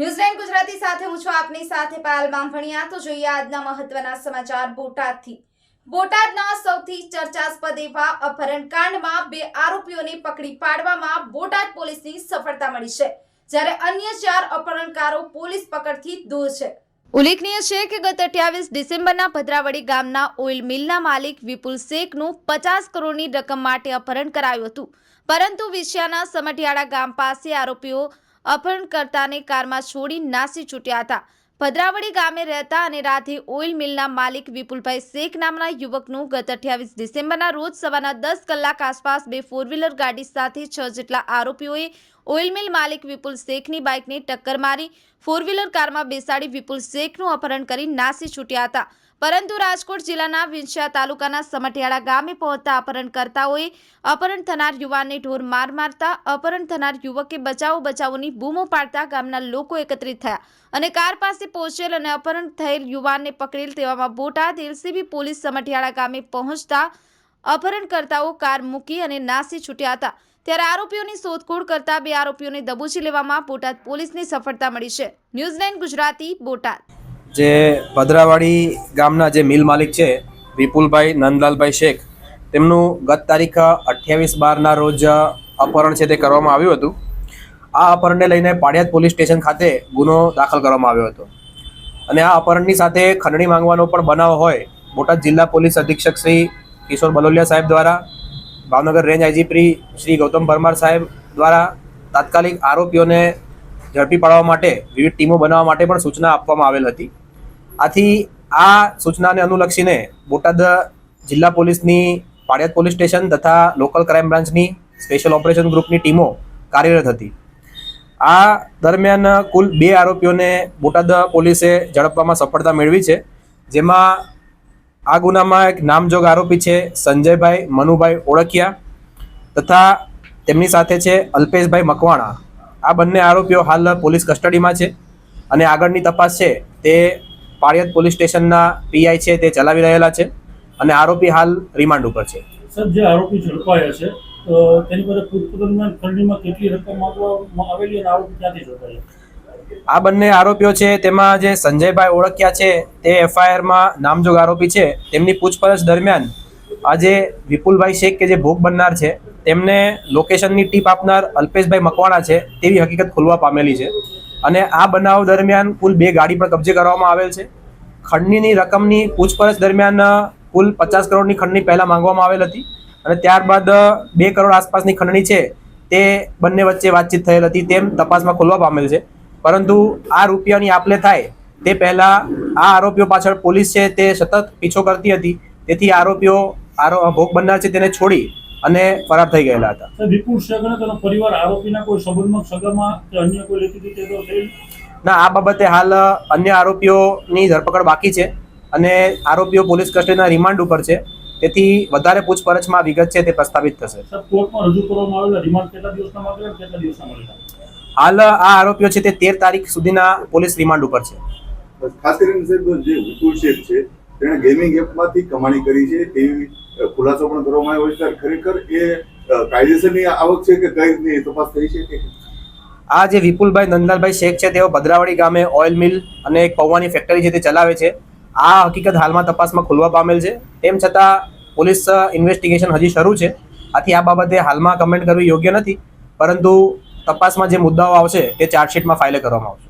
ન્યૂઝલેન્ડ ગુજરાતી સાથે હું છું આપની સાથે પાયલ બામભણિયા તો જોઈએ આજના મહત્વના સમાચાર બોટાદથી. બોટાદના સૌથી ચર્ચાસ્પદ એવા અપહરણકાંડમાં બે આરોપીઓને પકડી પાડવામાં બોટાદ પોલીસની સફળતા મળી છે, જ્યારે અન્ય ચાર અપહરણકારો પોલીસ પકડથી દૂર છે. ઉલ્લેખનીય છે કે ગત અઠ્યાવીસ ડિસેમ્બરના ભદ્રાવડી ગામના ઓઇલ મિલના માલિક વિપુલ શેખનું પચાસ કરોડની રકમ માટે અપહરણ કરાયું હતું. પરંતુ વિછિયાના સમઢિયાળા ગામ પાસે આરોપીઓ અપહરણકર્તાને કારમાં છોડી નાસી છૂટ્યા હતા. ભદ્રાવડી ગામે રહેતા અને રાધે ઓઇલ મિલના માલિક વિપુલભાઈ શેખ નામના યુવકનું ગત અઠ્યાવીસ ડિસેમ્બરના રોજ સવારના દસ કલાક આસપાસ બે ફોર વ્હીલર ગાડી સાથે છ જેટલા આરોપીઓએ ઓઇલ મિલ માલિક વિપુલ શેખની બાઇકને ટક્કર મારી ફોર વ્હીલર કારમાં બેસાડી વિપુલ શેખનું અપહરણ કરી નાસી છૂટ્યા હતા. પરંતુ રાજકોટ જિલ્લાના વિંછિયા તાલુકાના સમઠિયાળા ગામે પહોંચતા અપહરણકર્તાઓએ અપહરણ થનાર યુવાનને ઢોર માર મારતા અપહરણ થનાર યુવકે બચાવો બચાવોની બૂમો પાડતા ગામના લોકો એકત્રિત થયા અને કાર પાસે પહોંચેલ અને અપહરણ થયેલ યુવાનને પકડેલ તેવામાં બોટાદ એલસીબી પોલીસ સમઠિયાળા ગામે પહોંચતા અપહરણકર્તાઓ કાર મૂકી અને નાસી છૂટ્યા હતા. ત્યારે આરોપીઓની શોધખોળ કરતા બે આરોપીઓને દબોચી લેવામાં બોટાદ પોલીસની સફળતા મળી છે. ન્યૂઝલેન્ડ ગુજરાતી, બોટાદ. જે ભદ્રાવાડી ગામના જે મિલ માલિક છે, વિપુલભાઈ નંદલાલભાઈ શેખ, તેમનું ગત તારીખ અઠ્યાવીસ બારના રોજ અપહરણ છે તે કરવામાં આવ્યું હતું. આ અપહરણને લઈને પાડિયાદ પોલીસ સ્ટેશન ખાતે ગુનો દાખલ કરવામાં આવ્યો હતો. અને આ અપહરણની સાથે ખંડણી માંગવાનો પણ બનાવ હોય, બોટાદ જિલ્લા પોલીસ અધિક્ષક શ્રી કિશોર બલોલિયા સાહેબ દ્વારા ભાવનગર રેન્જ આઈજીપી શ્રી ગૌતમ પરમાર સાહેબ દ્વારા તાત્કાલિક આરોપીઓને ઝડપી પાડવા માટે વિવિધ ટીમો બનાવવા માટે પણ સૂચના આપવામાં આવેલ હતી. આથી આ સૂચનાને અનુલક્ષીને બોટાદ જિલ્લા પોલીસની પાડિયાદ પોલીસ સ્ટેશન તથા લોકલ ક્રાઇમ બ્રાન્ચની સ્પેશિયલ ઓપરેશન ગ્રુપની ટીમો કાર્યરત હતી. આ દરમિયાન કુલ બે આરોપીઓને બોટાદ પોલીસે ઝડપવામાં સફળતા મેળવી છે, જેમાં આ ગુનામાં એક નામજોગ આરોપી છે, સંજયભાઈ મનુભાઈ ઓળખિયા તથા તેમની સાથે છે અલ્પેશભાઈ મકવાણા. આ બંને આરોપીઓ હાલ પોલીસ કસ્ટડીમાં છે અને આગળની તપાસ છે તે પાળિયત પોલીસ સ્ટેશનના પીઆઈ છે તે ચલાવી રહેલા છે અને આરોપી હાલ રિમાન્ડ ઉપર છે. સર, જે આરોપી ઝડપાયા છે તેની પાસે પૂછપરછ દરમિયાન ખંડણીમાં કેટલી રકમ આપવામાં આવેલી અને આરોપી ક્યાંથી ઝડપાયા? આ બંને આરોપીઓ છે, તેમાં જે સંજયભાઈ ઓળખ્યા છે, તે એફઆઈઆરમાં નામજોગ આરોપી છે. તેમની પૂછપરછ દરમિયાન આજે વિપુલભાઈ શેખ કે જે ભોગ બનનાર છે, તેમને લોકેશનની ટીપ આપનાર અલ્પેશભાઈ મકવાણા છે, તેવી હકીકત ખુલવા પામેલી છે. અને આ બનાવ દરમિયાન કુલ બે ગાડી પર કબજે કરવામાં આવેલ છે. ખંડણીની રકમની પૂછપરછ દરમિયાન કુલ પચાસ કરોડની ખંડણી પહેલાં માંગવામાં આવેલ હતી. અને ત્યારબાદ બે કરોડ આસપાસની ખંડણી છે, તે બંને વચ્ચે વાતચીત થયેલ હતી, તેમ તપાસમાં ખોલવા પામેલ છે. પરંતુ આ રૂપિયાની આપલે થાય તે પહેલા આ આરોપીઓ પાછળ પોલીસ છે તે સતત પીછો કરતી હતી. તેથી આરોપીઓ આરો ભોગ બનનાર છે તેને છોડી અને ફરાર થઈ ગયેલા હતા. વિપુલ શેખ અને તેનો પરિવાર આરોપીના કોઈ સંબંધમાં સગામાં કે અન્ય કોઈ લેતી રીતે તો ના આ બાબતે હાલ અન્ય આરોપીઓની ધરપકડ બાકી છે અને આરોપીઓ પોલીસ કસ્ટડીના રિમાન્ડ ઉપર છે. તેથી વધારે પૂછપરછમાં વિગત છે તે પ્રસ્તાવિત થશે. કોર્ટમાં રજૂ કરવામાં આવેલા રિમાન્ડ કેટલા દિવસના કેટલા દિવસના હાલ આ આરોપીઓ છે તે તેર તારીખ સુધીના પોલીસ રિમાન્ડ ઉપર છે. ખાસ કરીને સાહેબ જે વિપુલ શેઠ છે તેણે ગેમિંગ એપમાંથી કમાણી કરી છે તેવી ખુલાસો પણ કરવામાં આવ્યો છે. ખરેખર એ કાયદેસરની આવક છે કે કઈ રીતની તપાસ થઈ છે કે? આ જે વિપુલભાઈ નંદલાલભાઈ શેખ છે તેઓ ભદ્રાવાડી ગામે ઓઇલ મિલ અને એક પૌવાની ફેક્ટરી છે તે ચલાવે છે. આ હકીકત હાલમાં તપાસમાં ખુલવા પામેલ છે. તેમ છતાં પોલીસ ઇન્વેસ્ટિગેશન હજી શરૂ છે. આથી આ બાબતે હાલમાં કમેન્ટ કરવી યોગ્ય નથી. પરંતુ તપાસમાં જે મુદ્દાઓ આવશે તે ચાર્જશીટમાં ફાઇલ કરવામાં આવશે.